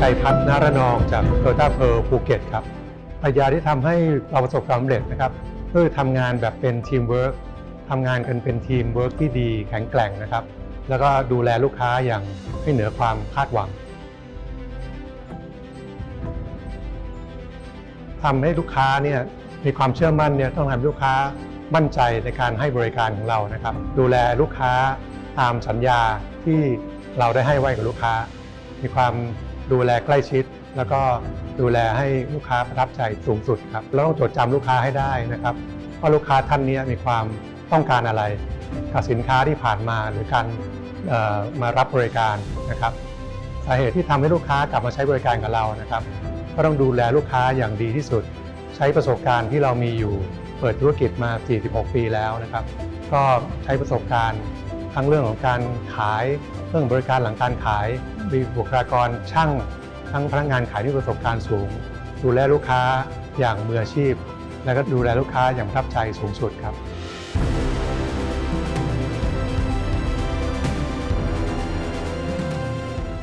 ชัยพัฒนารนองจากโตต้าเพร์ภูเก็ตครับปรัชญาที่ทำให้เราประสบความสำเร็จนะครับก็คือทำงานแบบเป็นทีมเวิร์กทำงานกันเป็นทีมเวิร์กที่ดีแข็งแกร่งนะครับ แล้วก็ดูแลลูกค้าอย่างให้เหนือความคาดหวังทำให้ลูกค้าเนี่ยมีความเชื่อมั่นเนี่ยต้องทำให้ลูกค้ามั่นใจในการให้บริการของเรานะครับ ดูแลลูกค้าตามสัญญาที่เราได้ให้ไว้กับลูกค้า มีความ ดูแลใกล้ชิด แล้วก็ดูแลให้ลูกค้าประทับใจสูงสุดครับเราต้องจดจำลูกค้าให้ได้นะครับว่าลูกค้าท่านนี้มีความต้องการอะไรกับสินค้าที่ผ่านมาหรือการมารับบริการนะครับสาเหตุที่ทำให้ลูกค้ากลับมาใช้บริการกับเรานะครับ ก็ต้องดูแลลูกค้าอย่างดีที่สุด ใช้ประสบการณ์ที่เรามีอยู่เปิดธุรกิจมา 46 ปีแล้วนะครับ ก็ใช้ประสบการณ์ ทั้งเรื่องของการขายเรื่องบริการหลังการขาย มีบุคลากรช่างทั้งพนักงานขายที่มีประสบการณ์สูง ดูแลลูกค้าอย่างมืออาชีพ และก็ดูแลลูกค้าอย่างประทับใจสูงสุดครับ